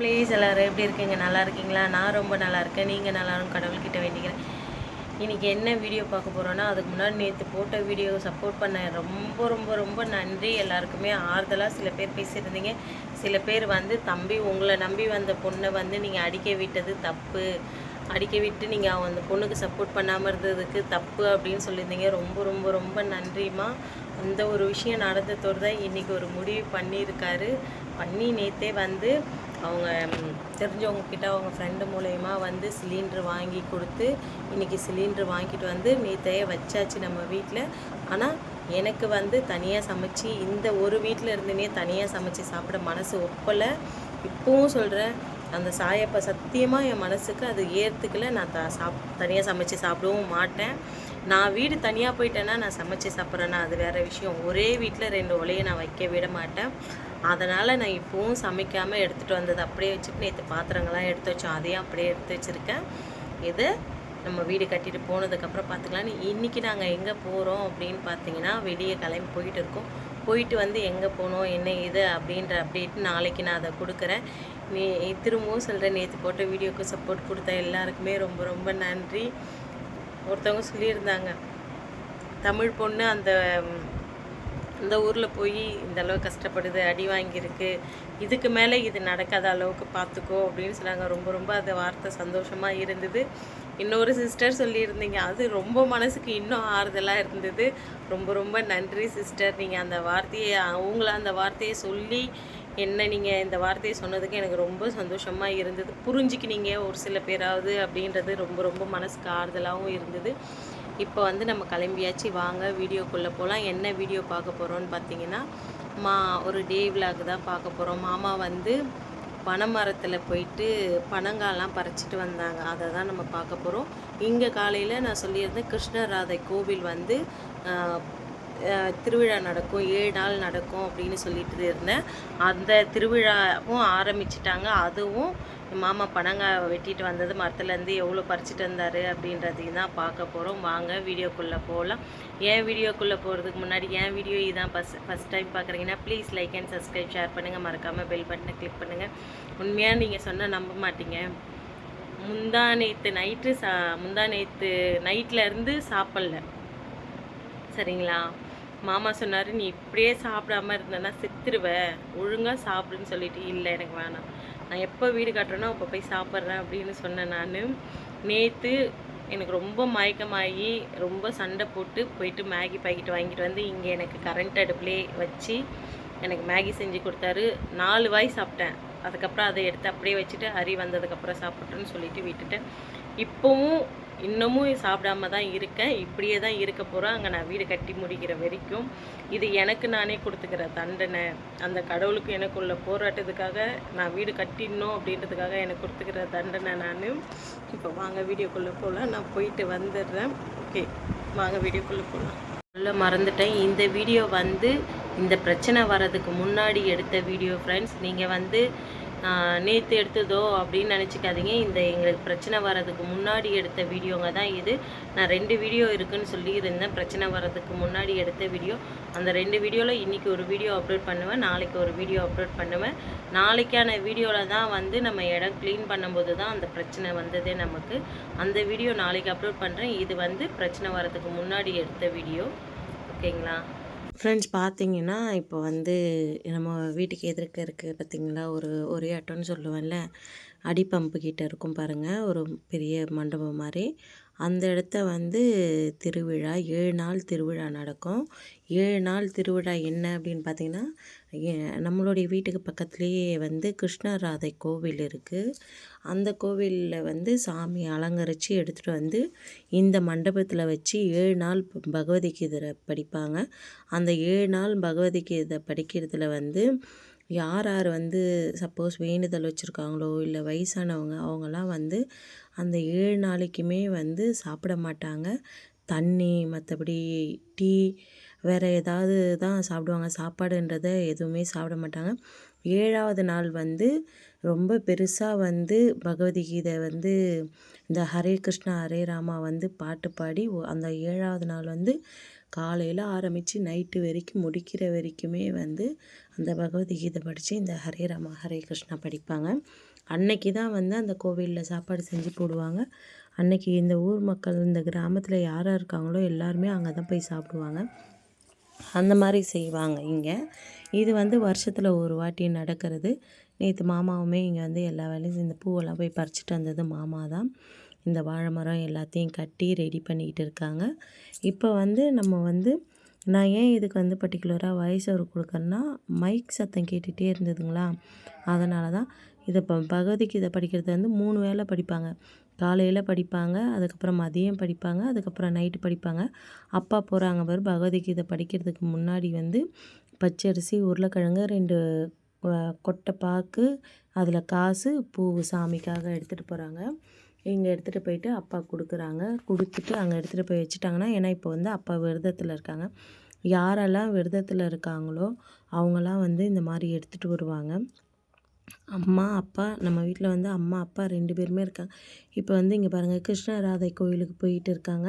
Please எல்லோரும் எப்படி இருக்கீங்க? நல்லா இருக்கீங்களா? நான் ரொம்ப நல்லா இருக்கேன். நீங்கள் நல்லாரும் கடவுள்கிட்ட வேண்டிக்கிறேன். இன்றைக்கி என்ன வீடியோ பார்க்க போகிறோன்னா அதுக்கு முன்னாடி நேற்று போட்ட வீடியோ சப்போர்ட் பண்ண ரொம்ப ரொம்ப ரொம்ப நன்றி. எல்லாருக்குமே ஆறுதலாக சில பேர் பேசியிருந்தீங்க. சில பேர் வந்து தம்பி உங்களை நம்பி வந்த பொண்ணை வந்து நீங்கள் அடிக்க விட்டது தப்பு. அடிக்க விட்டு நீங்கள் அந்த பொண்ணுக்கு சப்போர்ட் பண்ணாமல் இருந்ததுக்கு தப்பு அப்படின்னு சொல்லியிருந்தீங்க. ரொம்ப ரொம்ப ரொம்ப நன்றிம்மா. அந்த ஒரு விஷயம் நடந்ததோடு தான் இன்றைக்கி ஒரு முடிவு பண்ணியிருக்காரு. பண்ணி நேற்றே வந்து அவங்க தெரிஞ்சவங்க கிட்ட அவங்க ஃப்ரெண்டு மூலயமா வந்து சிலிண்ட்ரு வாங்கி கொடுத்து இன்றைக்கி சிலிண்ட்ரு வாங்கிட்டு வந்து மீத்தையே வச்சாச்சு நம்ம வீட்டில் ஆனால் எனக்கு வந்து தனியாக சமைச்சு இந்த ஒரு வீட்டில் இருந்துனே தனியாக சமைச்சு சாப்பிட மனசு ஒப்பலை. இப்போவும் சொல்கிறேன் அந்த சாயப்பை சத்தியமாக என் மனசுக்கு அது ஏற்றுக்கல நான் த சாப் தனியாக சமைச்சு சாப்பிடவும் மாட்டேன். நான் வீடு தனியாக போயிட்டேன்னா நான் சமைச்சு சாப்பிட்றேன்னா அது வேறு விஷயம். ஒரே வீட்டில் ரெண்டு ஒலையை நான் வைக்க விட மாட்டேன். அதனால் நான் இப்போவும் சமைக்காமல் எடுத்துகிட்டு வந்தது அப்படியே வச்சுட்டு நேற்று பாத்திரங்கள்லாம் எடுத்து வச்சோம் அதையும் அப்படியே எடுத்து வச்சுருக்கேன். இது நம்ம வீடு கட்டிட்டு போனதுக்கப்புறம் பார்த்துக்கலான்னு இன்றைக்கி நாங்கள் எங்கே போகிறோம் அப்படின்னு பார்த்தீங்கன்னா வெளியே கிளம்பி போயிட்டு இருக்கோம். போயிட்டு வந்து எங்கே போனோம் என்ன இது அப்படின்ற அப்டேட் நாளைக்கு நான் அதை கொடுக்குறேன். நீ திரும்பவும் சொல்கிறேன் நேற்று போட்ட வீடியோக்கு சப்போர்ட் கொடுத்த எல்லாருக்குமே ரொம்ப ரொம்ப நன்றி. ஒருத்தவங்க சொல்லியிருந்தாங்க தமிழ் பொண்ணு அந்த இந்த ஊரில் போய் இந்த அளவு கஷ்டப்படுது அடி வாங்கியிருக்கு இதுக்கு மேலே இது நடக்காத அளவுக்கு பார்த்துக்கோ அப்படின்னு சொன்னாங்க. ரொம்ப ரொம்ப அந்த வார்த்தை சந்தோஷமாக இருந்தது. இன்னொரு சிஸ்டர் சொல்லியிருந்தீங்க. அது ரொம்ப மனசுக்கு இன்னும் ஆறுதலாக இருந்தது. ரொம்ப ரொம்ப நன்றி சிஸ்டர் நீங்கள் அந்த வார்த்தையை அவங்கள அந்த வார்த்தையை சொல்லி என்ன நீங்கள் இந்த வார்த்தையை சொன்னதுக்கு எனக்கு ரொம்ப சந்தோஷமாக இருந்தது. புரிஞ்சுக்கினீங்க ஒரு சில பேராவது அப்படின்றது ரொம்ப ரொம்ப மனசுக்கு ஆறுதலாகவும் இருந்தது. இப்போ வந்து நம்ம கிளம்பியாச்சு. வாங்க வீடியோக்குள்ளே போகலாம் என்ன வீடியோ பார்க்க போகிறோம்னு பார்த்தீங்கன்னா மா ஒரு டே விலாக் தான் பார்க்க போகிறோம் மாமா வந்து பனைமரத்தில் போயிட்டு பனங்காலாம் பறிச்சிட்டு வந்தாங்க. அதை தான் நம்ம பார்க்க போகிறோம் இங்கே காலையில் நான் சொல்லியிருந்தேன் கிருஷ்ணராதை கோவில் வந்து திருவிழா நடக்கும் ஏழு நாள் நடக்கும் அப்படின்னு சொல்லிட்டு இருந்தேன். அந்த திருவிழாவும் ஆரம்பிச்சிட்டாங்க. அதுவும் மாமா பனங்காய் வெட்டிட்டு வந்தது மரத்துலேருந்து எவ்வளோ பறிச்சிட்டு வந்தார் அப்படின்றதையும் தான் பார்க்க போகிறோம் வாங்க வீடியோக்குள்ளே போகலாம் என் வீடியோக்குள்ளே போகிறதுக்கு முன்னாடி என் வீடியோ இதான் ஃபஸ்ட் ஃபஸ்ட் டைம் பார்க்குறீங்கன்னா please like and subscribe share பண்ணுங்கள் மறக்காமல் பெல் பட்டனை கிளிக் பண்ணுங்கள் உண்மையாக நீங்கள் சொன்னால் நம்ப மாட்டீங்க. முந்தா நேற்று நைட்டு சா முந்தா நேற்று நைட்லேருந்து சாப்பிட்ல. சரிங்களா? மாமா சொன்னார் நீ இப்படியே சாப்பிடாம இருந்தேன்னா செத்துருவ. ஒழுங்காக சாப்பிடுன்னு சொல்லிட்டு இல்லை எனக்கு வேணாம். நான் எப்போ வீடு கட்டுறேனோ அப்போ போய் சாப்பிட்றேன் அப்படின்னு சொன்னேன் நான். நேற்று எனக்கு ரொம்ப மயக்கமாகி ரொம்ப சண்டை போட்டு போயிட்டு மேகி பாக்கெட் வாங்கிட்டு வந்து இங்கே எனக்கு கரண்ட் அடுப்புலேயே வச்சு எனக்கு மேகி செஞ்சு கொடுத்தாரு. நாலு வாய் சாப்பிட்டேன். அதுக்கப்புறம் அதை எடுத்து அப்படியே வச்சுட்டு ஹரி வந்ததுக்கப்புறம் சாப்பிட்றேன்னு சொல்லிட்டு விட்டுட்டேன். இப்போவும் இன்னமும் சாப்பிடாம தான் இருக்கேன். இப்படியே தான் இருக்க போகிறேன் அங்கே நான் வீடு கட்டி முடிக்கிற வரைக்கும். இது எனக்கு நானே கொடுத்துக்கிற தண்டனை. அந்த கடவுளுக்கு எனக்குள்ள போராட்டத்துக்காக நான் வீடு கட்டிடணும் அப்படின்றதுக்காக எனக்கு கொடுத்துக்கிற தண்டனை நான். இப்போ வாங்க வீடியோக்குள்ளே போகலாம் நான் போயிட்டு வந்துடுறேன். ஓகே வாங்க வீடியோக்குள்ளே போகலாம் சொல்ல மறந்துட்டேன். இந்த வீடியோ வந்து இந்த பிரச்சனை வர்றதுக்கு முன்னாடி எடுத்த வீடியோ ஃப்ரெண்ட்ஸ் நீங்கள் வந்து நேற்று எடுத்ததோ அப்படின்னு நினச்சிக்காதீங்க. இந்த எங்களுக்கு பிரச்சனை வர்றதுக்கு முன்னாடி எடுத்த வீடியோங்க தான் இது. நான் ரெண்டு வீடியோ இருக்குதுன்னு சொல்லியிருந்தேன். பிரச்சனை வர்றதுக்கு முன்னாடி எடுத்த வீடியோ. அந்த ரெண்டு வீடியோவில் இன்றைக்கி ஒரு வீடியோ அப்லோட் பண்ணுவேன். நாளைக்கு ஒரு வீடியோ அப்லோட் பண்ணுவேன். நாளைக்கான வீடியோவில் தான் வந்து நம்ம இடம் க்ளீன் பண்ணும்போது தான் அந்த பிரச்சனை வந்ததே நமக்கு. அந்த வீடியோ நாளைக்கு அப்லோட் பண்ணுறேன் இது வந்து பிரச்சனை வர்றதுக்கு முன்னாடி எடுத்த வீடியோ. ஓகேங்களா? ஃப்ரெண்ட்ஸ் பார்த்தீங்கன்னா இப்போ வந்து நம்ம வீட்டுக்கு எதிர்க்க இருக்குது பார்த்தீங்களா ஒரு ஒரே இடம்னு சொல்லுவேன்ல அடி பம்பு கிட்ட இருக்கும் பாருங்கள் ஒரு பெரிய மண்டபம் மாதிரி. அந்த இடத்த வந்து திருவிழா ஏழு நாள் திருவிழா நடக்கும். ஏழு நாள் திருவிழா என்ன அப்படின்னு பார்த்தீங்கன்னா நம்மளுடைய வீட்டுக்கு பக்கத்துலேயே வந்து கிருஷ்ணராதை கோவில் இருக்குது அந்த கோவிலில் வந்து சாமி அலங்கரித்து எடுத்துகிட்டு வந்து இந்த மண்டபத்தில் வச்சு ஏழு நாள் ப- பகவத்கீதை படிப்பாங்க. அந்த ஏழு நாள் பகவத்கீதை படிக்கிறதுல வந்து யார் யார் வந்து சப்போஸ் வேண்டுதல் வச்சுருக்காங்களோ இல்லை வயசானவங்க அவங்கெல்லாம் வந்து அந்த ஏழு நாளைக்குமே வந்து சாப்பிட மாட்டாங்க. தண்ணி மற்றபடி டீ வேறு ஏதாவது தான் சாப்பிடுவாங்க. சாப்பாடுன்றதை எதுவுமே சாப்பிட மாட்டாங்க. ஏழாவது நாள் வந்து ரொம்ப பெருசாக வந்து பகவத்கீதை வந்து இந்த ஹரே கிருஷ்ணா ஹரே ராமா வந்து பாட்டு பாடி அந்த ஏழாவது நாள் வந்து காலையில் ஆரம்பித்து நைட்டு வரைக்கும் முடிக்கிற வரைக்குமே வந்து அந்த பகவத்கீதை படித்து இந்த ஹரே ராமா ஹரே கிருஷ்ணா படிப்பாங்க. அன்னைக்கு தான் வந்து அந்த கோவிலில் சாப்பாடு செஞ்சு போடுவாங்க. அன்னைக்கு இந்த ஊர் மக்கள் இந்த கிராமத்தில் யாராக இருக்காங்களோ எல்லாருமே அங்கே தான் போய் சாப்பிடுவாங்க. அந்த மாதிரி செய்வாங்க இங்கே. இது வந்து வருஷத்தில் ஒரு வாட்டி நடக்கிறது. நேற்று மாமாவுமே இங்கே வந்து எல்லா வேலையும் இந்த பூவெல்லாம் போய் பறிச்சிட்டு வந்தது மாமா தான் இந்த வாழை மரம் எல்லாத்தையும் கட்டி ரெடி பண்ணிக்கிட்டு இருக்காங்க. இப்போ வந்து நம்ம வந்து நான் ஏன் இதுக்கு வந்து பர்டிகுலராக வாய்ஸ் ஓவர் கொடுக்குறேன்னா மைக் சத்தம் கேட்டுகிட்டே இருந்ததுங்களா? அதனால தான் இதை இப்போ இதை படிக்கிறது வந்து மூணு வேளை படிப்பாங்க. காலையில் படிப்பாங்க அதுக்கப்புறம் மதியம் படிப்பாங்க அதுக்கப்புறம் நைட்டு படிப்பாங்க. அப்பா போகிறாங்க பாரு பகவத்கீதை படிக்கிறதுக்கு முன்னாடி வந்து பச்சரிசி உருளைக்கிழங்கு ரெண்டு கொட்டை பாக்கு அதில் காசு பூ சாமிக்காக எடுத்துகிட்டு போகிறாங்க இங்கே எடுத்துகிட்டு போயிட்டு அப்பா கொடுக்குறாங்க. கொடுத்துட்டு அங்கே எடுத்துகிட்டு போய் வச்சுட்டாங்கன்னா ஏன்னா இப்போ வந்து அப்பா விரதத்தில் இருக்காங்க. யாரெல்லாம் விரதத்தில் இருக்காங்களோ அவங்களாம் வந்து இந்த மாதிரி எடுத்துகிட்டு வருவாங்க. அம்மா அப்பா நம்ம வீட்டில் வந்து அம்மா அப்பா ரெண்டு பேருமே இருக்காங்க. இப்போ வந்து இங்கே பாருங்கள் கிருஷ்ண ராதை கோயிலுக்கு போயிட்டு இருக்காங்க.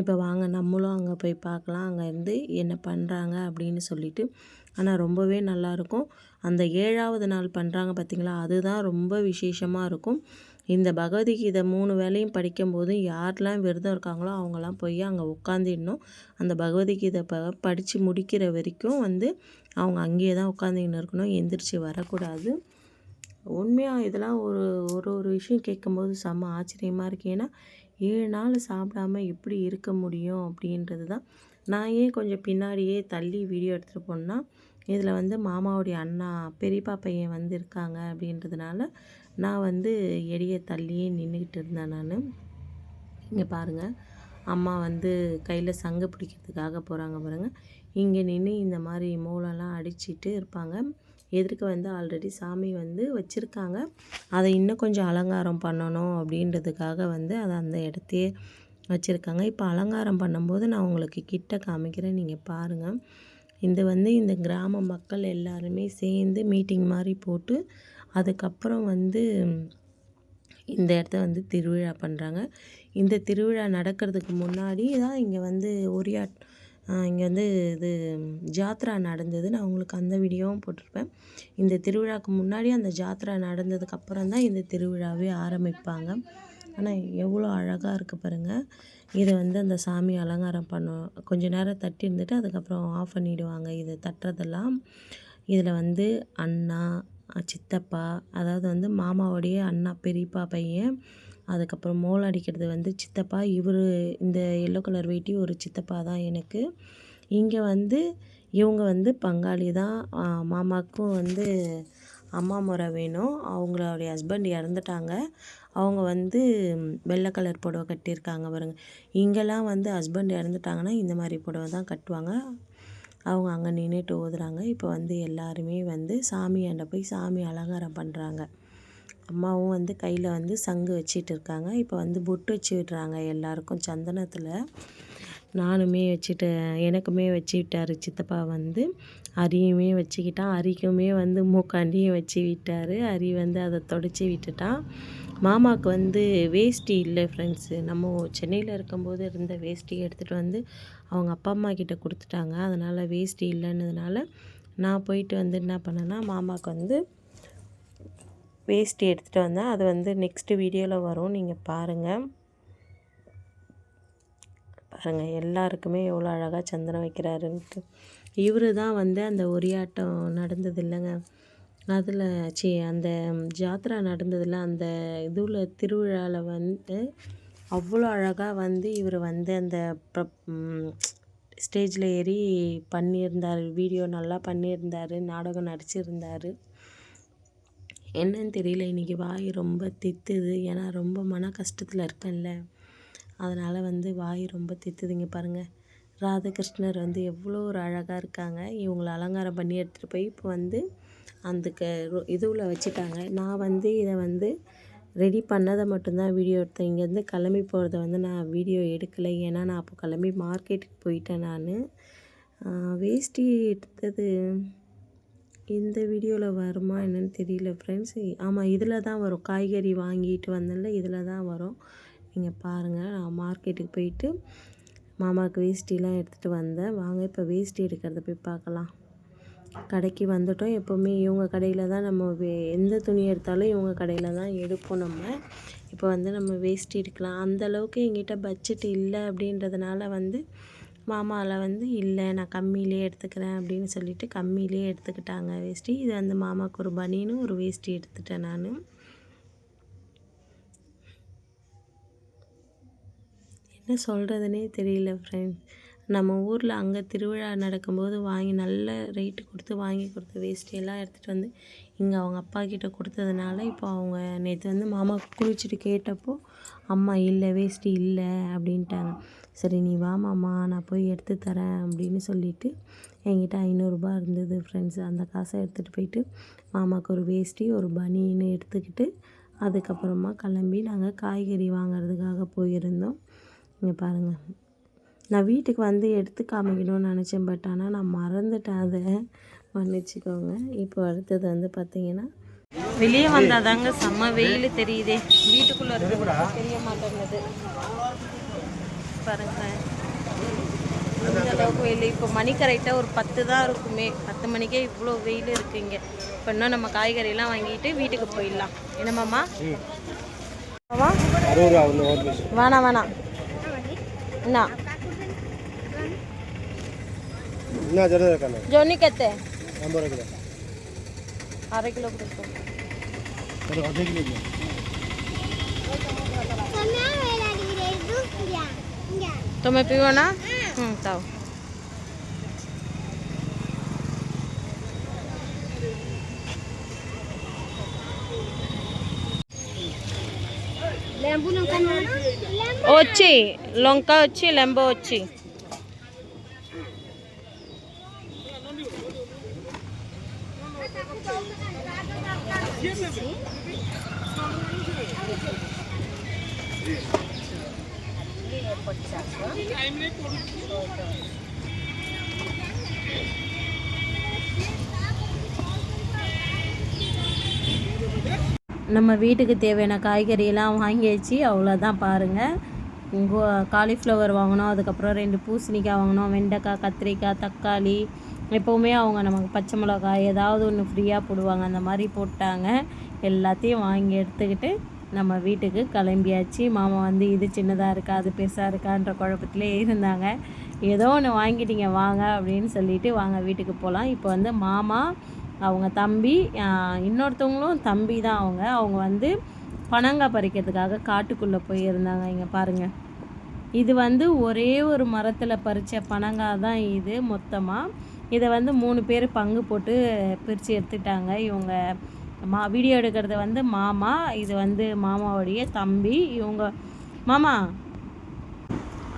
இப்போ வாங்க நம்மளும் அங்கே போய் பார்க்கலாம். அங்கே இருந்து என்ன பண்ணுறாங்க அப்படின்னு சொல்லிட்டு. ஆனால் ரொம்பவே நல்லாயிருக்கும் அந்த ஏழாவது நாள் பண்ணுறாங்க பார்த்திங்களா அதுதான் ரொம்ப விசேஷமாக இருக்கும். இந்த பகவத்கீதை மூணு வேலையும் படிக்கும்போது யாரெலாம் விரதம் இருக்காங்களோ அவங்கெல்லாம் போய் அங்கே உட்காந்துடணும் அந்த பகவத்கீதை ப படித்து முடிக்கிற வரைக்கும் வந்து அவங்க அங்கேயே தான் உட்காந்துக்கின்னு இருக்கணும். எந்திரிச்சு வரக்கூடாது. உண்மையாக இதெல்லாம் ஒரு ஒரு ஒரு விஷயம் கேட்கும்போது செம்ம ஆச்சரியமாக இருக்குது ஏன்னா ஏழு நாள் சாப்பிடாம எப்படி இருக்க முடியும் அப்படின்றது தான் நான் ஏன் கொஞ்சம் பின்னாடியே தள்ளி வீடியோ எடுத்துகிட்டு போனேன்னா இதில் வந்து மாமாவுடைய அண்ணா பெரியப்பா பையன் வந்து இருக்காங்க அப்படின்றதுனால நான் வந்து எடியை தள்ளியே நின்றுக்கிட்டு இருந்தேன் நான். இங்கே பாருங்கள் அம்மா வந்து கையில் சங்கு பிடிக்கிறதுக்காக போகிறாங்க பாருங்கள் இங்கே நின்று இந்த மாதிரி மூளைலாம் அடிச்சிட்டு இருப்பாங்க. எதிர்க்க வந்து ஆல்ரெடி சாமி வந்து வச்சுருக்காங்க. அதை இன்னும் கொஞ்சம் அலங்காரம் பண்ணணும் அப்படின்றதுக்காக வந்து அதை அந்த இடத்தையே வச்சுருக்காங்க. இப்போ அலங்காரம் பண்ணும்போது நான் உங்களுக்கு கிட்ட காமிக்கிறேன். நீங்கள் பாருங்கள் இது வந்து இந்த கிராம மக்கள் எல்லாருமே சேர்ந்து மீட்டிங் மாதிரி போட்டு அதுக்கப்புறம் வந்து இந்த இடத்த வந்து திருவிழா பண்ணுறாங்க இந்த திருவிழா நடக்கிறதுக்கு முன்னாடி தான் இங்கே வந்து ஒரியாட் இங்கே வந்து இது ஜாத்ரா நடந்தது. நான் உங்களுக்கு அந்த வீடியோவும் போட்டிருப்பேன். இந்த திருவிழாவுக்கு முன்னாடி அந்த ஜாத்ரா நடந்ததுக்கு அப்புறம் தான் இந்த திருவிழாவே ஆரம்பிப்பாங்க. ஆனால் எவ்வளோ அழகாக இருக்குது பாருங்கள் இதை வந்து அந்த சாமி அலங்காரம் பண்ணும் கொஞ்ச நேரம் தட்டி இருந்துட்டு அதுக்கப்புறம் ஆஃப் பண்ணிவிடுவாங்க இதை தட்டுறதெல்லாம். இதில் வந்து அண்ணா சித்தப்பா அதாவது வந்து மாமாவுடைய அண்ணா பெரியப்பா பையன் அதுக்கப்புறம் மோளம் அடிக்கிறது வந்து சித்தப்பா. இவர் இந்த எல்லோ கலர் வேட்டி ஒரு சித்தப்பா தான் எனக்கு. இங்கே வந்து இவங்க வந்து பங்காளி தான். மாமாவுக்கும் வந்து அம்மா முறை வேணும். அவங்களுடைய ஹஸ்பண்ட் இறந்துட்டாங்க. அவங்க வந்து வெள்ளை கலர் புடவை கட்டியிருக்காங்க பாருங்க. இங்கெல்லாம் வந்து ஹஸ்பண்ட் இறந்துட்டாங்கன்னா இந்த மாதிரி புடவை தான் கட்டுவாங்க. அவங்க அங்கே நின்றுட்டு ஓதுறாங்க. இப்போ வந்து எல்லாருமே வந்து சாமியாண்ட போய் சாமி அலங்காரம் பண்ணுறாங்க அம்மாவும் வந்து கையில் வந்து சங்கு வச்சிட்டு இருக்காங்க. இப்போ வந்து பொட்டு வச்சு விடுறாங்க எல்லாருக்கும் சந்தனத்தில். நானுமே வச்சுட்டு எனக்குமே வச்சு விட்டார் சித்தப்பா வந்து. அரியுமே வச்சுக்கிட்டான். அரிக்குமே வந்து மூக்காண்டியும் வச்சு விட்டார். அரி வந்து அதை தொடச்சி விட்டுட்டான். மாமாவுக்கு வந்து வேஷ்டி இல்லை ஃப்ரெண்ட்ஸு நம்ம சென்னையில் இருக்கும்போது இருந்த வேஷ்டி எடுத்துகிட்டு வந்து அவங்க அப்பா அம்மா கிட்டே கொடுத்துட்டாங்க. அதனால் வேஷ்டி இல்லைன்னதுனால நான் போயிட்டு வந்து என்ன பண்ணேன்னா மாமாவுக்கு வந்து வேஸ்ட் எடுத்துகிட்டு வந்தேன் அது வந்து நெக்ஸ்ட்டு வீடியோவில் வரும். நீங்கள் பாருங்கள் பாருங்கள் எல்லாருக்குமே எவ்வளோ அழகாக சந்தனம் வைக்கிறாருன்ட்டு. இவர் தான் வந்து அந்த ஒரியாட்டம் நடந்தது இல்லைங்க அதில் சி அந்த ஜாத்ரா நடந்ததில் அந்த இதுவில் திருவிழாவில் வந்து அவ்வளோ அழகாக வந்து இவர் வந்து அந்த ஸ்டேஜில் ஏறி பண்ணியிருந்தார். வீடியோ நல்லா பண்ணியிருந்தார். நாடகம் நடிச்சிருந்தார். என்னன்னு தெரியல இன்றைக்கி வாய் ரொம்ப தித்துது. ஏன்னா ரொம்ப மன கஷ்டத்தில் இருக்கேன்ல. அதனால் வந்து வாய் ரொம்ப தித்துதுங்க பாருங்கள் ராதாகிருஷ்ணர் வந்து எவ்வளோ ஒரு அழகாக இருக்காங்க. இவங்களை அலங்காரம் பண்ணி எடுத்துகிட்டு போய் இப்போ வந்து அந்த க இதுவில் வச்சுட்டாங்க. நான் வந்து இதை வந்து ரெடி பண்ணதை மட்டும்தான் வீடியோ எடுத்தேன். இங்கேருந்து கிளம்பி போகிறத வந்து நான் வீடியோ எடுக்கலை. ஏன்னா நான் அப்போ கிளம்பி மார்க்கெட்டுக்கு போயிட்டேன் நான். வேஷ்டி எடுத்தது. இந்த வீடியோவில் வருமா என்னென்னு தெரியல ஃப்ரெண்ட்ஸ் ஆமாம் இதில் தான் வரும். காய்கறி வாங்கிட்டு வந்தேன்ல இதில் தான் வரும். நீங்கள் பாருங்கள் நான் மார்க்கெட்டுக்கு போயிட்டு மாமாவுக்கு வேஷ்டிலாம் எடுத்துகிட்டு வந்தேன். வாங்க இப்போ வேஷ்டி எடுக்கிறத போய் பார்க்கலாம். கடைக்கு வந்துட்டோம். எப்போவுமே இவங்க கடையில் தான் நம்ம வே எந்த துணி எடுத்தாலும் இவங்க கடையில் தான் எடுப்போம் நம்ம. இப்போ வந்து நம்ம வேஷ்டி எடுக்கலாம். அந்தளவுக்கு எங்கிட்ட பட்ஜெட் இல்லை அப்படின்றதுனால வந்து மாமாவில் வந்து இல்லை நான் கம்மியிலே எடுத்துக்கிறேன் அப்படின்னு சொல்லிட்டு கம்மியிலே எடுத்துக்கிட்டாங்க வேஷ்டி. இது வந்து மாமாவுக்கு ஒரு பனின்னு ஒரு வேஷ்டி எடுத்துட்டேன் நான். என்ன சொல்கிறதுனே தெரியல ஃப்ரெண்ட்ஸ் நம்ம ஊரில் அங்கே திருவிழா நடக்கும்போது வாங்கி நல்ல ரேட்டு கொடுத்து வாங்கி கொடுத்த வேஷ்டியெல்லாம் எடுத்துகிட்டு வந்து இங்கே அவங்க அப்பா கிட்டே கொடுத்ததுனால இப்போ அவங்க நேற்று வந்து மாமா குளிச்சுட்டு கேட்டப்போ அம்மா இல்லை வேஷ்டி இல்லை அப்படின்ட்டாங்க. சரி நீ வாமாம்மா நான் போய் எடுத்து தரேன் அப்படின்னு சொல்லிட்டு என்கிட்ட ஐநூறுரூபா இருந்தது ஃப்ரெண்ட்ஸ் அந்த காசை எடுத்துகிட்டு போயிட்டு மாமாவுக்கு ஒரு வேஷ்டி ஒரு பனின்னு எடுத்துக்கிட்டு அதுக்கப்புறமா கிளம்பி நாங்கள் காய்கறி வாங்குறதுக்காக போயிருந்தோம். இங்கே பாருங்கள் நான் வீட்டுக்கு வந்து எடுத்து காமிக்கணும்னு நினச்சேன் பட் ஆனால் நான் மறந்துட்டேன் அதை. மன்னிச்சுக்கோங்க. இப்போ அடுத்தது வந்து பார்த்தீங்கன்னா வெளியே வந்தால் தாங்க செம்ம வெயில் தெரியுதே. வீட்டுக்குள்ளே இருக்கிறது தெரிய மாட்டேங்குது. இந்த அளவுக்கு வெயில். இப்போ மணி கரெக்டாக ஒரு பத்து தான் இருக்குமே. பத்து மணிக்கே இவ்வளோ வெயில் இருக்குங்க இப்போ இன்னும் நம்ம காய்கறியெல்லாம் வாங்கிட்டு வீட்டுக்கு போயிடலாம். பீஸ் வேணாம் வேணாம் என்ன என்ன आधा किलो के दो अरे आधा किलो दिया तुम्हें पीओ ना हम्म ताओ వచ్చి లంకా వచ్చి లెంబో వచ్చి நம்ம வீட்டுக்கு தேவையான காய்கறியெல்லாம் வாங்கியாச்சு அவ்வளோதான் பாருங்கள் கோ காலிஃப்ளவர் வாங்கினோம் அதுக்கப்புறம் ரெண்டு பூசணிக்காய் வாங்கினோம் வெண்டைக்காய் கத்திரிக்காய் தக்காளி எப்போவுமே அவங்க நமக்கு பச்சை மிளகாய் ஏதாவது ஒன்று ஃப்ரீயாக போடுவாங்க. அந்த மாதிரி போட்டாங்க. எல்லாத்தையும் வாங்கி எடுத்துக்கிட்டு நம்ம வீட்டுக்கு கிளம்பியாச்சு. மாமா வந்து இது சின்னதாக இருக்கா அது பெருசாக இருக்கான்ற குழப்பத்திலே இருந்தாங்க. ஏதோ ஒன்று வாங்கிட்டீங்க வாங்க அப்படின்னு சொல்லிட்டு வாங்க வீட்டுக்கு போகலாம் இப்போ வந்து மாமா அவங்க தம்பி இன்னொருத்தவங்களும் தம்பி தான் அவங்க. அவங்க வந்து பனங்காய் பறிக்கிறதுக்காக காட்டுக்குள்ளே போயிருந்தாங்க. இங்கே பாருங்கள் இது வந்து ஒரே ஒரு மரத்தில் பறித்த பனங்காய் தான் இது மொத்தமாக இதை வந்து மூணு பேர் பங்கு போட்டு பிரித்து எடுத்துட்டாங்க. இவங்க மா வீடியோ எடுக்கிறது வந்து மாமா இது வந்து மாமாவுடைய தம்பி. இவங்க மாமா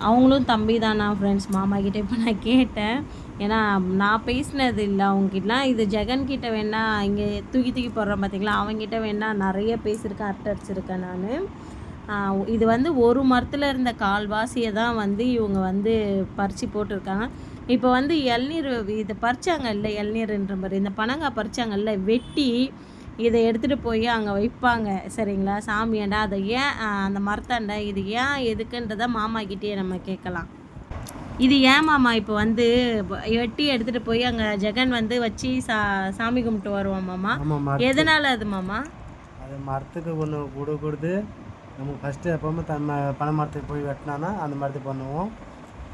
அவங்களும் தம்பி தானா ஃப்ரெண்ட்ஸ் மாமா கிட்டே இப்போ நான் கேட்டேன். ஏன்னா நான் பேசினது இல்லை. அவங்ககிட்டலாம் இது ஜெகன் கிட்ட வேணா இங்கே தூக்கி தூக்கி போடுறேன் பார்த்தீங்களா அவங்ககிட்ட வேணா நிறைய பேசியிருக்கேன் அரட்டை அடிச்சிருக்கேன் நான். இது வந்து ஒரு மரத்தில் இருந்த கால்வாசியை தான் வந்து இவங்க வந்து பறித்து போட்டிருக்காங்க. இப்போ வந்து இளநீர் இதை பறிச்சாங்கல்ல இளநீர்ன்ற மாதிரி. இந்த பனங்காய் பறிச்சாங்கல்ல வெட்டி இதை எடுத்துகிட்டு போய் அங்கே வைப்பாங்க. சரிங்களா? சாமியாண்டா அதை ஏன் அந்த மரத்தாண்ட இது ஏன் எதுக்குன்றதை மாமா கிட்டேயே நம்ம கேட்கலாம். இது ஏன் மாமா இப்போ வந்து வெட்டி எடுத்துகிட்டு போய் அங்கே ஜெகன் வந்து வச்சு சா சாமி கும்பிட்டு வருவோம் மாமா? எதனால் அது மாமா? அது மரத்துக்கு ஒன்று கொடு கொடுத்து நம்ம ஃபஸ்ட்டு எப்போவுமே தன்ம பனை மரத்துக்கு போய் வெட்டினானா அந்த மரத்துக்கு பண்ணுவோம்.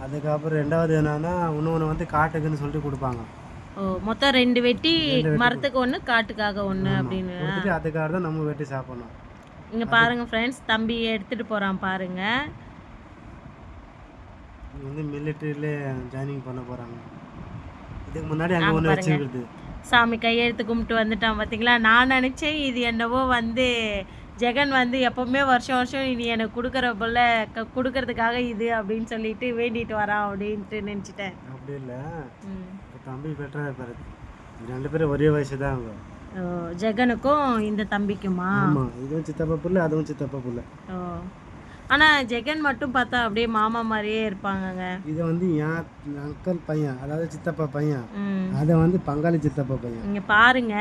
அதுக்கப்புறம் ரெண்டாவது என்னன்னா இன்னொன்று வந்து காட்டுக்குன்னு சொல்லிட்டு கொடுப்பாங்க. ஓ மொத்தம் ரெண்டு வெட்டி மரத்துக்கு ஒன்று காட்டுக்காக ஒன்று அப்படின்னு. அதுக்காக தான் நம்ம வெட்டி சாப்பிடணும். இங்கே பாருங்க ஃப்ரெண்ட்ஸ் தம்பி எடுத்துகிட்டு போகிறான் பாருங்க. வந்து மிலிட்ரியிலே ஜாயினிங் பண்ண போகிறாங்க இதுக்கு முன்னாடி அங்கே ஒன்று வச்சுக்கிறது சாமி கையெழுத்து கும்பிட்டு வந்துட்டான் பார்த்தீங்களா நான் நினச்சேன் இது என்னவோ வந்து ஜெகன் வந்து எப்போவுமே வருஷம் வருஷம் இனி எனக்கு கொடுக்குற போல க கொடுக்கறதுக்காக இது அப்படின்னு சொல்லிட்டு வேண்டிட்டு வரான் அப்படின்ட்டு நினச்சிட்டேன். அப்படி இல்லை. தம்பி பெட்டராக இருப்பாரு ரெண்டு பேரும் ஒரே வயசு தான் அவங்க ஜெகனுக்கும் இந்த தம்பிக்குமா? ஆமாம் இதுவும் சித்தப்பா புள்ள அதுவும் சித்தப்பா புள்ள. ஓ. ஆனால் ஜெகன் மட்டும் பார்த்தா அப்படியே மாமா மாதிரியே இருப்பாங்கங்க இது வந்து என் அங்கிள் பையன் அதாவது சித்தப்பா பையன் ம் அதை வந்து பங்காளி சித்தப்பா பையன் இங்க பாருங்க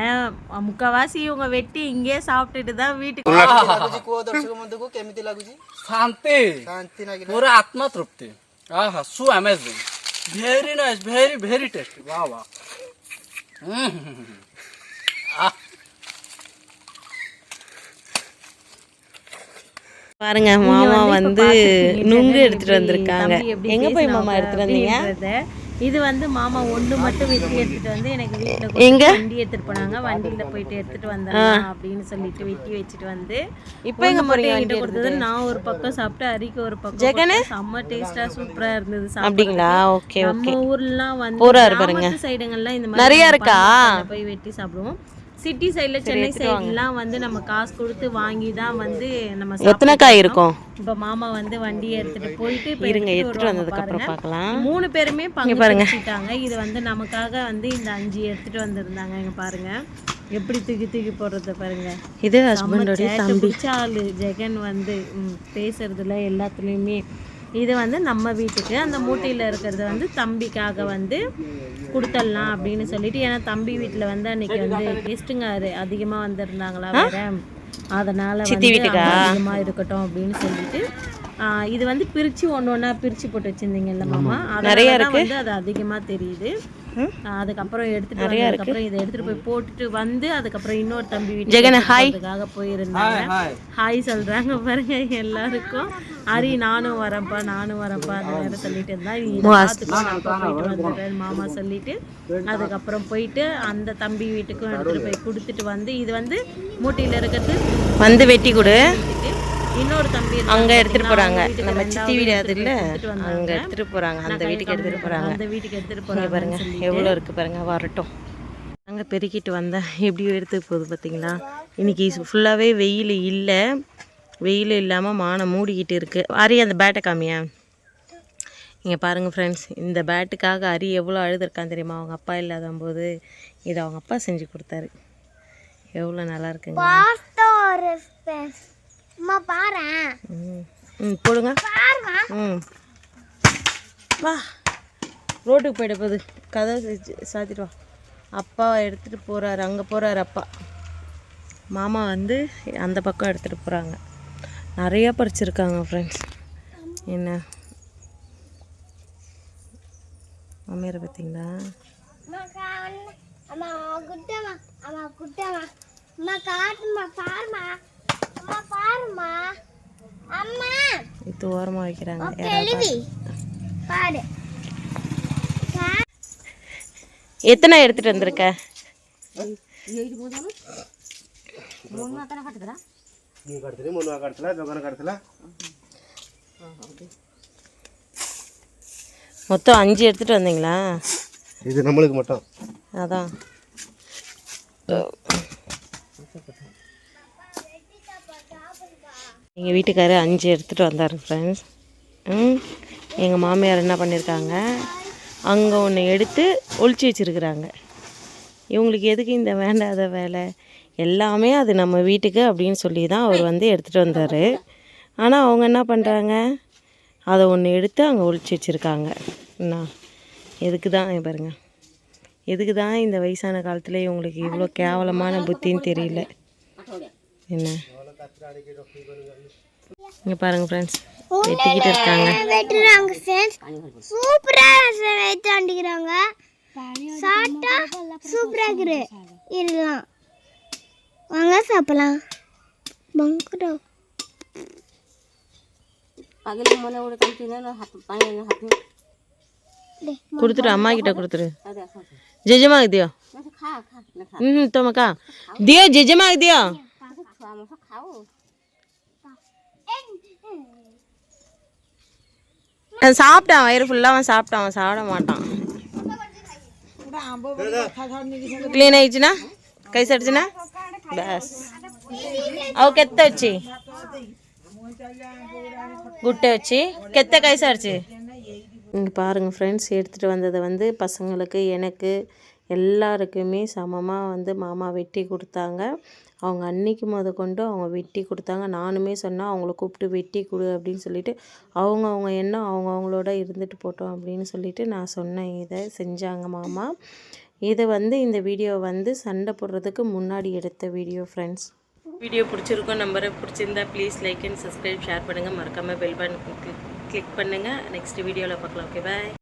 முக்கவாசி இவங்க வெட்டி இங்கேயே சாப்பிட்டுட்டு தான் வீட்டுக்கு ଲାଗୁଛି କୁହ ଦର୍ଶକ ବନ୍ଧୁକୁ କେମିତି ଲାଗୁଛି ଶାନ୍ତି ପୁରା ଆତ୍ମା ତୃପ୍ତି Ah, so amazing. Very nice, very, very tasty. Wow, wow. பாருங்க மாமா வந்து நுங்கு எடுத்துட்டு வந்திருக்காங்க எங்க போய் மாமா எடுத்துட்டு வந்தீங்க இது வந்து மாமா ஒண்ணு மட்டும் வெட்டி எடுத்துட்டு வந்து எனக்கு வீட்டுல எங்க? வண்டி எடுத்துட்டு போனாங்க வண்டியில போயிட்டு எடுத்துட்டு வந்துடலாம் அப்படின்னு சொல்லிட்டு வெட்டி வச்சுட்டு வந்து இப்போ எங்க போறீங்க மட்டும் வண்டி கொடுத்தது நான் ஒரு பக்கம் சாப்பிட்டு அரிக்கு ஒரு பக்கம் ஜெகனு? செம்ம டேஸ்டா சூப்பரா இருந்தது. அப்படிங்களா ஓகே ஓகே நம்ம ஊர்லாம் வந்து. கிராமத்து சைடுங்கள்லாம் இந்த மாதிரி நிறைய இருக்கா? போய் வெட்டி சாப்பிடுவோம் சிட்டி சைடுல சென்னை சைடுலாம் வந்து நம்ம காசு கொடுத்து வாங்கி தான் வந்து நம்ம எத்தனை காய் இருக்கோம். இப்ப மாமா வந்து வண்டியை எடுத்துட்டு போயிட்டு இப்ப இருங்க எடுத்துட்டு வந்ததுக்கு அப்புறம் பாருங்க. பார்க்கலாம் மூணு பேருமே பங்கு பிரிச்சுட்டாங்க இது வந்து நமக்காக வந்து இந்த அஞ்சு எடுத்துட்டு வந்திருந்தாங்க. இங்க பாருங்க. எப்படி தூக்கி தூக்கி போடுறத பாருங்க. இது சேட்டை தம்பி. ஜெகன் வந்து பேசுறதுல எல்லாத்துலேயுமே இது வந்து நம்ம வீட்டுக்கு. அந்த மூட்டையில் இருக்கிறது வந்து தம்பிக்காக வந்து கொடுத்துடலாம் அப்படின்னு சொல்லிட்டு. ஏன்னா தம்பி வீட்டில் வந்து அன்னைக்கு வந்து கெஸ்ட்டுங்க அதிகமாக வந்திருந்தாங்களா வேற. அதனால வந்து அதிகமாக இருக்கட்டும் அப்படின்னு சொல்லிட்டு இது வந்து பிரிச்சு ஒன்று ஒன்றா பிரிச்சு போட்டு வச்சிருந்தீங்கல்ல மாமா? நிறைய வந்து அது அதிகமாக தெரியுது. அதுக்கப்புறம் எடுத்துட்டு வந்ததுக்கப்புறம் இதை எடுத்துட்டு போய் போட்டுட்டு வந்து அதுக்கப்புறம் இன்னொரு தம்பி வீட்டுக்காக போயிருந்தாங்க. ஹாய் சொல்றாங்க பாருங்க எல்லாருக்கும். ஹரி நானும் வரேன்ப்பா நானும் வரேன்ப்பா அந்த நேரம் சொல்லிட்டு இருந்தா போயிட்டு மாமா சொல்லிட்டு அதுக்கப்புறம் போயிட்டு அந்த தம்பி வீட்டுக்கும் எடுத்துட்டு போய் கொடுத்துட்டு வந்து இது வந்து மூட்டையில இருக்கிறது வந்து வெட்டி கொடு. இன்னொரு தம்பி அங்க எடுத்துட்டு போறாங்க. நம்ம சித்தி வீடு அது இல்ல. அங்க எடுத்துட்டு போறாங்க. அந்த வீட்டுக்கு எடுத்துட்டு போறாங்க. அந்த வீட்டுக்கு எடுத்துட்டு போறாங்க பாருங்க. எவ்வளோ இருக்கு பாருங்க. வரட்டும். அங்கே பெருக்கிட்டு வந்தேன் எப்படி எடுத்து போகுது பார்த்தீங்களா இன்னைக்கு ஃபுல்லாகவே வெயில் இல்லை. வெயில் இல்லாமல் மானம் மூடிக்கிட்டு இருக்கு. அரி அந்த பேட்டை காமியா? இங்கே பாருங்கள் ஃப்ரெண்ட்ஸ் இந்த பேட்டுக்காக அரி எவ்வளோ அழுதுருக்கான் தெரியுமா? அவங்க அப்பா இல்லாத போது இதை அவங்க அப்பா செஞ்சு கொடுத்தாரு. எவ்வளோ நல்லா இருக்குங்க. ம். ம் போடுங்க. ம். வா. ரோட்டுக்கு போயிட போகுது கதை சாத்திட்டு வா. அப்பா எடுத்துகிட்டு போகிறாரு அங்கே போகிறாரு அப்பா. மாமா வந்து அந்த பக்கம் எடுத்துகிட்டு போகிறாங்க நிறையா பறிச்சிருக்காங்க ஃப்ரெண்ட்ஸ் என்ன? மாமியாரை பார்த்தீங்களா அம்மா குட்டம்மா. அம்மா குட்டம்மா. அம்மா காட்டுமா பாருமா அம்மா அம்மா இது ஓரமாக வைக்கிறாங்க. எத்தனை எடுத்துகிட்டு வந்திருக்க நீ கடுத்துல மூணு கடுத்துல ஜொகன கடுத்துல மொத்தம் அஞ்சு எடுத்துகிட்டு வந்தீங்களா? இது நம்மளுக்கு மட்டும். அதான். எங்கள் வீட்டுக்காரு அஞ்சு எடுத்துகிட்டு வந்தார் ஃப்ரெண்ட்ஸ் ம் எங்கள் மாமியார் என்ன பண்ணியிருக்காங்க அங்கே ஒன்று எடுத்து ஒழிச்சு வச்சுருக்குறாங்க. இவங்களுக்கு எதுக்கு இந்த வேண்டாத வேலை? எல்லாமே அது நம்ம வீட்டுக்கு அப்படின்னு சொல்லி தான் அவர் வந்து எடுத்துகிட்டு வந்தார். ஆனால் அவங்க என்ன பண்ணுறாங்க அதை ஒன்று எடுத்து அங்கே ஒழிச்சு வச்சுருக்காங்க. என்ன எதுக்கு தான் பாருங்க. எதுக்கு தான் இந்த வயசான காலத்தில் இவங்களுக்கு இவ்வளோ கேவலமான புத்தின்னு தெரியல. என்ன? இங்கே பாருங்க ஃப்ரெண்ட்ஸ் வெட்டிக்கிட்டு இருக்காங்க. வெட்டுறாங்க ஃப்ரெண்ட்ஸ் சூப்பரா வெட்டு அண்டிக்கிறாங்க. சாப்பிட்டா சூப்பரா இருக்குது. இருக்கலாம். வாங்க சாப்பிடலாம். பங்குடோ கொடுத்துரு அம்மா கிட்ட கொடுத்துரு ஜெஜமா தியோ ம் தோமக்கா. தியோ ஜெஜமா தியோ சாப்பிட்டான் வயிறு ஃபுல்லாக அவன் சாப்பிட்டான் அவன் சாப்பிட மாட்டான் క్లీన్ అయ్యిచ్చినా కైసి అడిచినా బస్ అవు కెత్త వచ్చి குட்டை வச்சு கெத்த கைசா அடிச்சு இங்கே பாருங்கள் ஃப்ரெண்ட்ஸ் எடுத்துகிட்டு வந்ததை வந்து பசங்களுக்கு எனக்கு எல்லாருக்குமே சமமாக வந்து மாமா வெட்டி கொடுத்தாங்க அவங்க அன்னைக்கு முத கொண்டு அவங்க வெட்டி கொடுத்தாங்க. நானுமே சொன்னால் அவங்கள கூப்பிட்டு வெட்டி கொடு அப்படின்னு சொல்லிட்டு அவங்க அவங்க என்ன அவங்க அவங்களோட இருந்துட்டு போட்டோம் அப்படின்னு சொல்லிட்டு நான் சொன்னேன். இதை செஞ்சாங்க மாமா. இதை வந்து இந்த வீடியோ வந்து சண்டை போடுறதுக்கு முன்னாடி எடுத்த வீடியோ ஃப்ரெண்ட்ஸ் வீடியோ பிடிச்சிருக்கோம் நம்பரை பிடிச்சிருந்தா please like and subscribe share பண்ணுங்கள் மறக்காமல் பெல் பட்டன் கிளிக் கிளிக் பண்ணுங்கள் நெக்ஸ்ட் வீடியோவில் பார்க்கலாம். Okay bye